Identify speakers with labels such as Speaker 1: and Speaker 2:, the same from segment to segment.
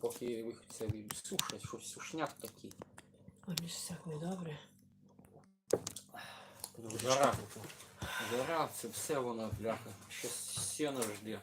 Speaker 1: поки вихідця сушать, щось сушняк такий.
Speaker 2: А між всяк недобре.
Speaker 1: Жара. Жара, це все воно, бляха. Ще сено жде.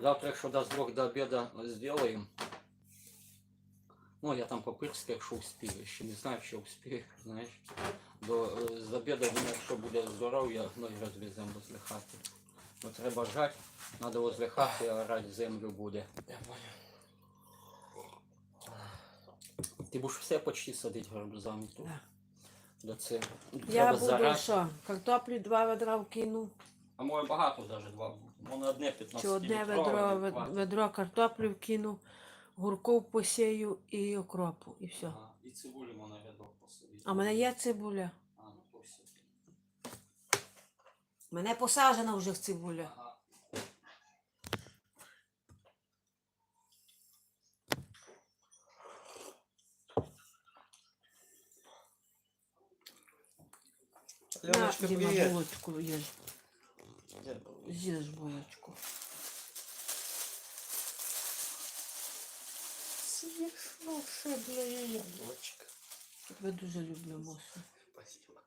Speaker 1: Завтра, якщо дасть Бог до обіду зробимо. Ну, я там по-пирськи, якщо успію. Ще не знаю, що успію, знаєш. До, з обіду, він, якщо буде здоров'я, ну і розвеземо возле хати. Ну, треба жати, треба возле хати, а орати землю буде.
Speaker 3: Я понял.
Speaker 1: Ти будеш все почти садити гарбузами тут.
Speaker 2: Да.
Speaker 1: До це.
Speaker 2: Я
Speaker 1: Треба
Speaker 2: буду
Speaker 1: зарати.
Speaker 2: що? Картоплі два ведра вкину.
Speaker 1: А моє багато навіть два. Воно одне 15
Speaker 2: Чи одне ведро, вед- ведро картоплі вкину, гурков посію і окропу, і все.
Speaker 1: Ага. І цибулю можна рядок посадити.
Speaker 2: А в мене є цибуля.
Speaker 1: А, ну то все.
Speaker 2: Мене посаджена вже цибуля.
Speaker 1: Ага.
Speaker 3: Леночка,
Speaker 2: На, Діма,
Speaker 3: привет.
Speaker 2: булочку їж.
Speaker 3: Я-
Speaker 2: З'їж булочку.
Speaker 3: Волшебное яблочко.
Speaker 2: Тебе дуже люблю, Мошу.
Speaker 3: Спасибо.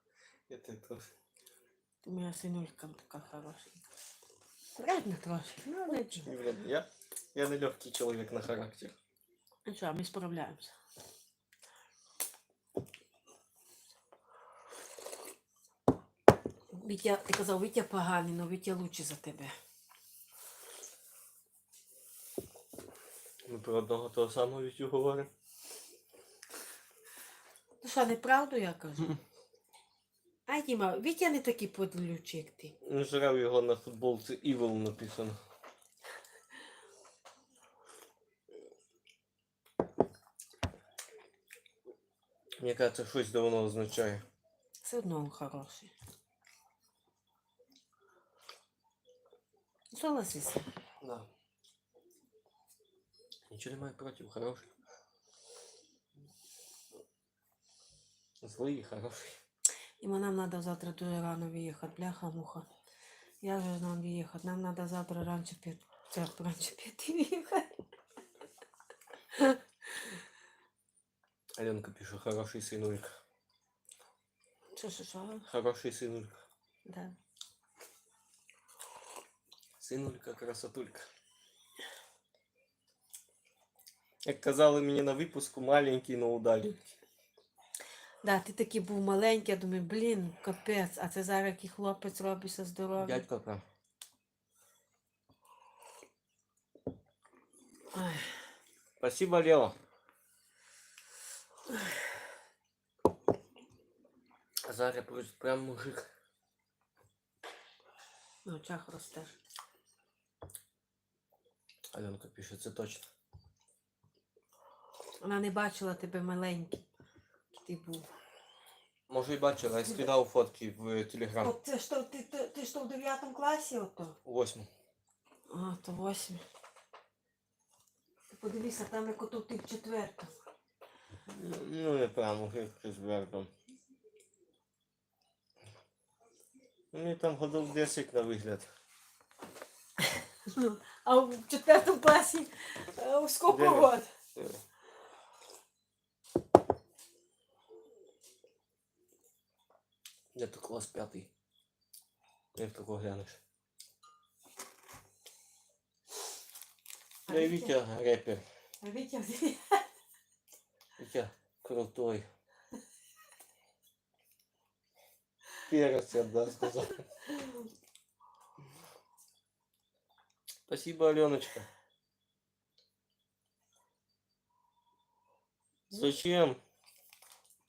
Speaker 3: Это тоже.
Speaker 2: Ти моя синулька така хорошенька. Вредна трошки, ну нічого.
Speaker 3: Не вредно. Я, я нелегкий человек на характер.
Speaker 2: Нічого, ми справляємося. Вітя, ти казав, Вітя поганий, але Вітя лучше за тебе.
Speaker 3: Ми про одного того самого Вітю говоримо.
Speaker 2: Ну що, неправду я кажу? Ай, Діма, Вітя не такий подлючий, як ти.
Speaker 3: Жрав його на футболці Evil написано. Мені кажется, щось давно означає.
Speaker 2: Все одно він хороший. Согласись.
Speaker 3: Да. Нічого немає проти, хороший. Злий і хороший.
Speaker 2: І нам треба завтра дуже рано виїхати, бляха-муха. Я вже нам виїхати. Нам треба завтра раніше п'яти. Це раніше п'яти виїхати.
Speaker 3: Аленка пише, хороший синулька.
Speaker 2: Що, що, що?
Speaker 3: Хороший синулька.
Speaker 2: Да.
Speaker 3: Синулька, красотулька. Як казали мені на випуску, маленький, но удаленький.
Speaker 2: Да, ти такий був маленький, я думаю, блін, капець, а це зараз який хлопець робиться здоровий.
Speaker 3: Дядька прав.
Speaker 2: Ой,
Speaker 3: Спасибо, Лео. Зараз прям мужик.
Speaker 2: на очах ростеш.
Speaker 3: Аленка пише, це точно.
Speaker 2: Вона не бачила тебе маленький. Ти був.
Speaker 3: Може і бачила, я скидав фотки в телеграм.
Speaker 2: От це що, ти, ти, ти що в 9 класі ото?
Speaker 3: Восьму.
Speaker 2: А, то 8. Ти подивися, там як ото ти в четвертому.
Speaker 3: Ну, не прям мужик з вербом. Мені там годов 10 на вигляд.
Speaker 2: Ну, А в четвертому класі е, у скільки
Speaker 3: Дев'ять.
Speaker 2: год?
Speaker 3: Де то клас п'ятий. Як тако глянеш. Я і
Speaker 2: Вітя?
Speaker 3: Репер.
Speaker 2: А Вітя.
Speaker 3: Вітя крутой. Перец, я б да, сказал. Спасибо, Аленочка. Зачем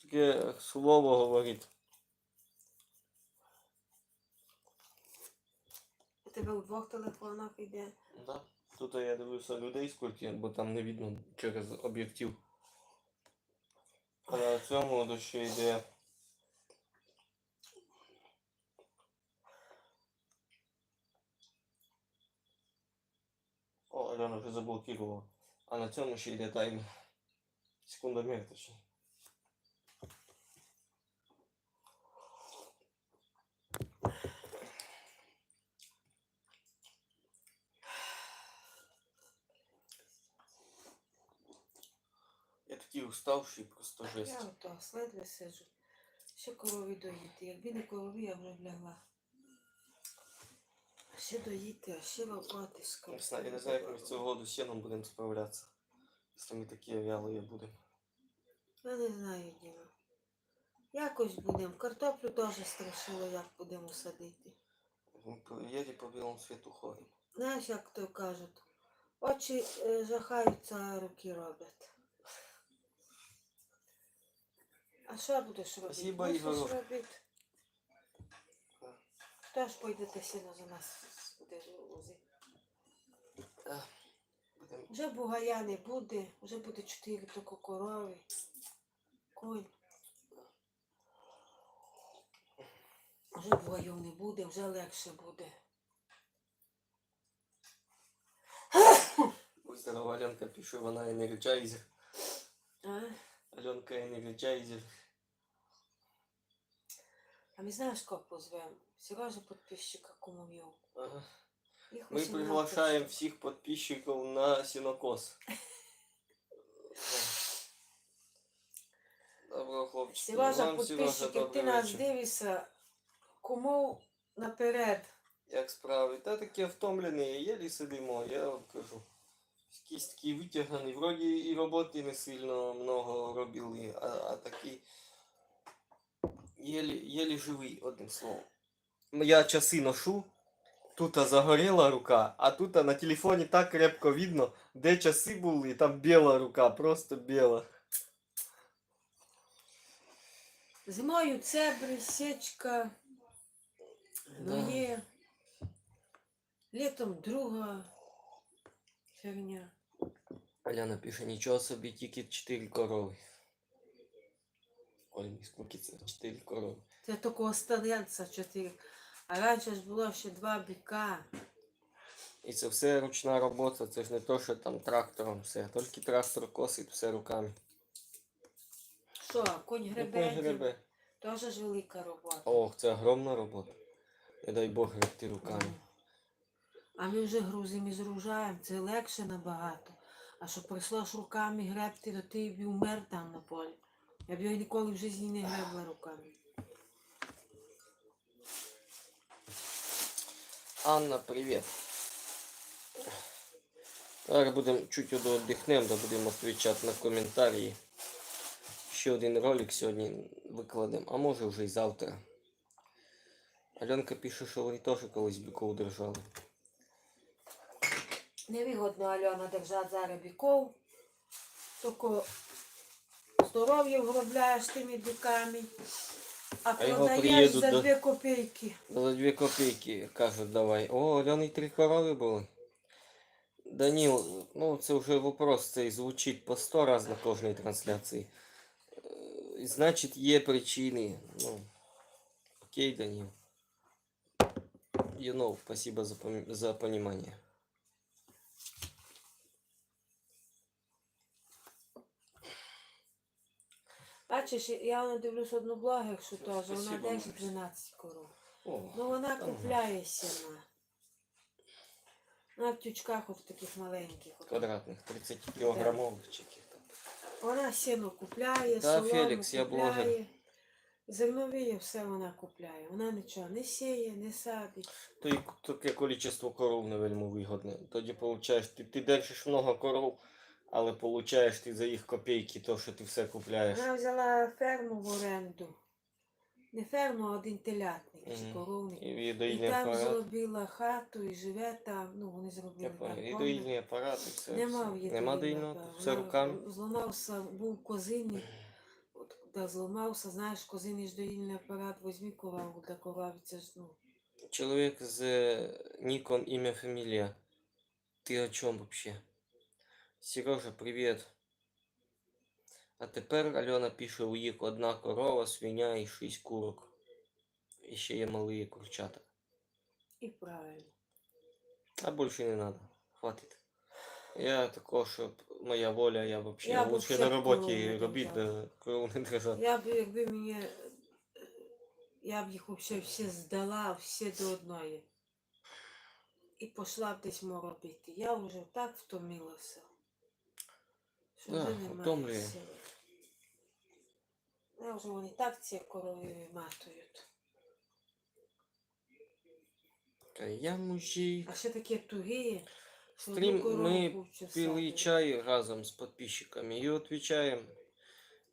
Speaker 3: таке слово говорить?
Speaker 2: У тебе у двох телефонах йде.
Speaker 3: Да. Тут я дивлюся людей скільки, бо там не видно через об'єктив. А на цьому ще йде. О, Заблокувала. А на цьому ще йде таймер. Секундомер точніше. такий уставший, просто жесть.
Speaker 2: Я ото ледве сиджу. Ще корові доїти. Якби не корові, я б лягла. Ще доїти, а ще
Speaker 3: Не знаю, я не знаю, як ми цього году з сіном будемо справлятися. Якщо ми такі вялі будемо.
Speaker 2: Я не знаю, Діма. Якось будемо. Картоплю теж страшило, як будемо садити.
Speaker 3: Ми по- білому світу ходимо.
Speaker 2: Знаєш, як то кажуть, очі е, жахаються, а руки роблять. А що будеш робити?
Speaker 3: Спасибо, Ігор.
Speaker 2: Робити. Хто ж пойдете сіно за нас
Speaker 3: Будемо
Speaker 2: Вже бугая не буде, вже буде чотири тільки корови. Конь. Вже бугайов не буде, вже легше буде.
Speaker 3: Будь здорова, Аленка пише, вона енерджайзер.
Speaker 2: А?
Speaker 3: Аленка енерджайзер.
Speaker 2: А ми знаєш, кого позвемо? Сережа підписчика кумовів.
Speaker 3: Ага.
Speaker 2: Їх
Speaker 3: Ми
Speaker 2: 18
Speaker 3: приглашаємо
Speaker 2: штук.
Speaker 3: всіх підписчиків на сінокос. Доброго хлопчика.
Speaker 2: Сережа,
Speaker 3: Вам, Сережа,
Speaker 2: ти
Speaker 3: добрий
Speaker 2: нас
Speaker 3: вечір.
Speaker 2: дивишся, кумов наперед.
Speaker 3: Як справи? Та таке втомлений, єлі сидимо, я вам кажу. Якийсь такий витяганий, вроді і роботи не сильно много робили, а, а такий єлі, єлі живий, одним словом. Я часи ношу, тут загоріла рука, а тут на телефоні так крепко видно, де часи були, там біла рука, просто біла.
Speaker 2: Зимою цебри, сечка, ну є. Літом друга херня.
Speaker 3: Аляна пише, нічого собі, тільки 4 корови. Ой, скільки це 4 корови.
Speaker 2: Це тільки осталянця чотири. А раніше ж було ще два біка.
Speaker 3: І це все ручна робота, це ж не то, що там трактором все. Тільки трактор косить все руками.
Speaker 2: Що, конь
Speaker 3: Ну,
Speaker 2: гребе?
Speaker 3: кожен гребе.
Speaker 2: Теж ж велика робота.
Speaker 3: Ох, це огромна робота. Не дай Бог гребти руками.
Speaker 2: А ми вже грузимо і зружаємо, це легше набагато. А що прийшло ж руками гребти, то ти б умер там на полі. Я б його ніколи в житті не гребла руками.
Speaker 3: Анна, привіт. Зараз будемо чуть віддихнемо, да будемо відповідати на коментарі. Ще один ролик сьогодні викладемо, а може вже й завтра. Альонка пише, що вони теж колись біков держали.
Speaker 2: Невигодно Альона держати зараз біков. Тільки здоров'я вробляєш тими біками. А
Speaker 3: його
Speaker 2: продаєш
Speaker 3: приїдуть
Speaker 2: за
Speaker 3: до-
Speaker 2: дві копійки.
Speaker 3: За дві копійки кажуть, давай. О, Альони три корови були. Даніл, ну це вже вопрос цей звучить по сто раз на кожній трансляції. Е, Значить, є причини. Ну, окей, Даніл. You know, спасибо за, пом- за понимание.
Speaker 2: Бачиш, я дивлюсь одну блогер, що теж, вона
Speaker 3: Спасибо,
Speaker 2: 10-12 коров. Ну вона купляє сіна. На тючках от таких маленьких.
Speaker 3: квадратних, 30 кілограмових чи там.
Speaker 2: Вона сіно купляє,
Speaker 3: Та,
Speaker 2: солому
Speaker 3: Фелікс, я блогер.
Speaker 2: купляє. Зерновіє все вона купляє. Вона нічого не сіє, не садить.
Speaker 3: То і таке количество коров не вельми вигодне. Тоді получаєш, ти, ти держиш много коров, але получаєш ти за їх копійки, то що ти все купляєш.
Speaker 2: Вона взяла ферму в оренду. Не ферму, а один телятник чи
Speaker 3: Мгм.
Speaker 2: коровник.
Speaker 3: І
Speaker 2: І там
Speaker 3: апарат.
Speaker 2: зробила хату і живе там. Ну, вони зробили
Speaker 3: понял. І
Speaker 2: так.
Speaker 3: доїльний апарат, і все.
Speaker 2: Нема
Speaker 3: все.
Speaker 2: в її
Speaker 3: Нема
Speaker 2: доїльного
Speaker 3: все
Speaker 2: Вона
Speaker 3: руками.
Speaker 2: Зламався, був козиний. От коли зламався, знаєш, козиний ж доїльний апарат, візьми корову для корови, це ж ну.
Speaker 3: Чоловік з е, ніком ім'я фамілія. Ти о чому вообще? Сережа, привіт. А тепер Альона пише, у їх одна корова, свиня і шість курок. І ще є малі курчата.
Speaker 2: І правильно.
Speaker 3: А більше не треба. Хватить. Я також, щоб моя воля, я вообще
Speaker 2: Я
Speaker 3: лучше на роботі робити, да, корову не держати.
Speaker 2: Я б, якби мені, е, я б їх взагалі всі здала, всі до одної. І пішла б десь мо робити. Я вже так втомилася. Що
Speaker 3: Да,
Speaker 2: вже немає
Speaker 3: втомлює.
Speaker 2: сили. вже вони так ці корови виматують.
Speaker 3: Та я мужик.
Speaker 2: А ще такі тугі, що
Speaker 3: Стрім
Speaker 2: одну
Speaker 3: ми
Speaker 2: корову
Speaker 3: пили чай разом с подписчиками и отвечаем.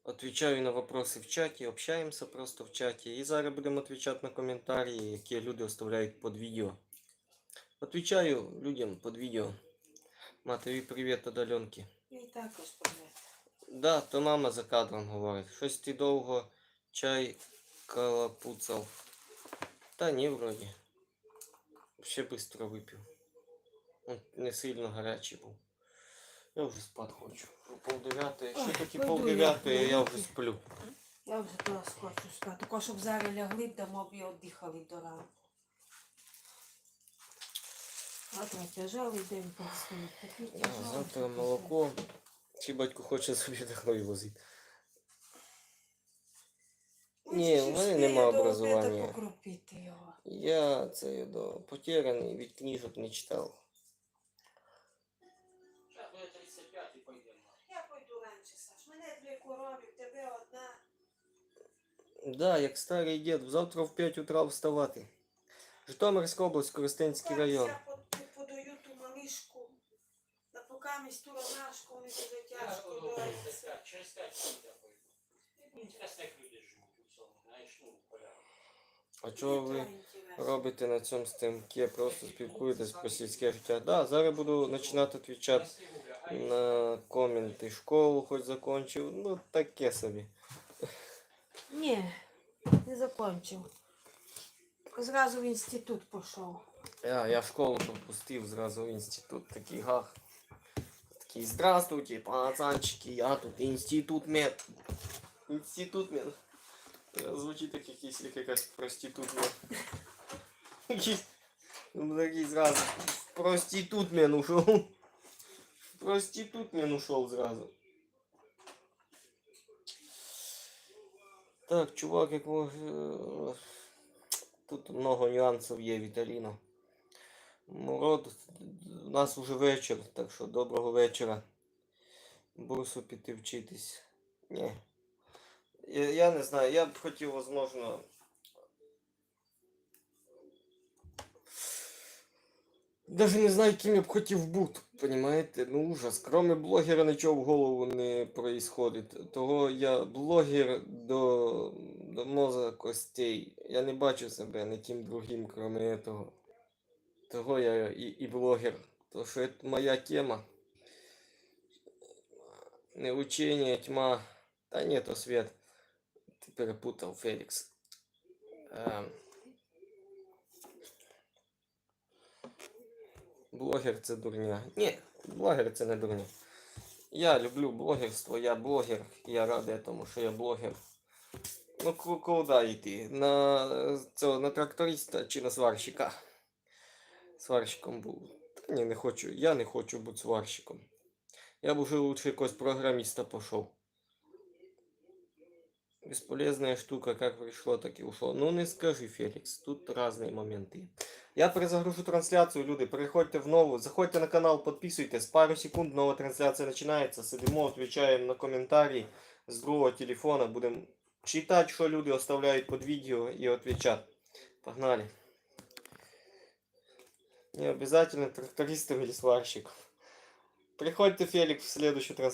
Speaker 3: Отвечаю на вопросы в чаті, общаемся просто в чаті. І зараз будемо відповідати на коментарі, які люди оставляють під відео. Отвечаю людям під відео. Матері привіт від Альонки.
Speaker 2: І також привет.
Speaker 3: Да, то мама за кадром говорить. Щось ти довго чай калапуцав. Та ні, вроді. Ще швидко випив. Не сильно гарячий був. Я вже спати хочу. Пол дев'ятої, ще таки
Speaker 2: пойду
Speaker 3: пол
Speaker 2: я.
Speaker 3: дев'ятої, я вже сплю.
Speaker 2: Я вже теж хочу спати. Тако, щоб зараз лягли, б, дамо б і віддихали до ранку.
Speaker 3: Да,
Speaker 2: тяжелий,
Speaker 3: завтра молоко. Чи батько хоче собі домой возити.
Speaker 2: Ну,
Speaker 3: Ні, в мене
Speaker 2: встигне
Speaker 3: нема образування. Я це до потеряний, від книжок не читав.
Speaker 1: Зараз буде 35 і пойдемо.
Speaker 2: Я пойду раніше, Саш. Мене дві корови, тебе одна.
Speaker 3: Да, як старий дід, завтра в 5 утра вставати. Житомирська область, Коростенський район.
Speaker 2: Я по- подаю ту малишку. Ту ромашку, вони дуже тяжко доїться.
Speaker 1: 35, через 5 я пойду. Інтересно, як люди живуть у цьому, знаєш, ну, порядок.
Speaker 3: А чого ви робите на цьому стрімкі? Просто спілкуєтесь про сільське життя. Да, зараз буду починати відповідати на коменти. Школу хоч закончив. Ну, таке собі.
Speaker 2: Ні, не закончив. Зразу в інститут пішов.
Speaker 3: Я, я школу пропустив зразу в інститут. Такий гах. Такий, здравствуйте, пацанчики, я тут інститут мед. Інститут мед. Е, Звучить як якийсь як якась проститут мед. Якийсь, ну такий зразу. в Проститут мен ушел. В Проститут мен ушел зразу. Так, чувак, як мож... е, Тут много нюансів є, Віталіно. Мород, у нас вже вечір, так що доброго вечора. Бурсу піти вчитись. Ні. Я, я не знаю, я б хотів, возможно. Даже не знаю, ким я б хотів бути, понимаете? Ну ужас. Кроме блогера нічого в голову не происходит. Того я блогер до, до мозга костей. Я не бачу себе ніким другим, кроме этого. Того я і, і блогер. То що це моя тема. Не учение, тьма. Та ні, то свет. Ти перепутав, Фелікс. Ем. Блогер це дурня. Ні, блогер це не дурня. Я люблю блогерство, я блогер, я радий тому, що я блогер. Ну, ку- куди йти? На, е, цього, на тракториста чи на сварщика? Сварщиком був. Та ні, не хочу. Я не хочу бути сварщиком. Я б уже лучше якогось программиста пошел. Бесполезная штука, как пришло, так и ушло. Ну не скажи, Феликс, тут разные моменты. Я перезагружу трансляцію, люди. Переходьте в нову, заходьте на канал, підписуйтесь. Пару секунд нова трансляція починається. Сидимо, відповідаємо на коментарі з другого телефона. Будемо читати, що люди оставляють під відео і відповідати. Погнали. Не обязательно трактористом или сварщиком. Приходьте, Феликс, в следующую трансляцию.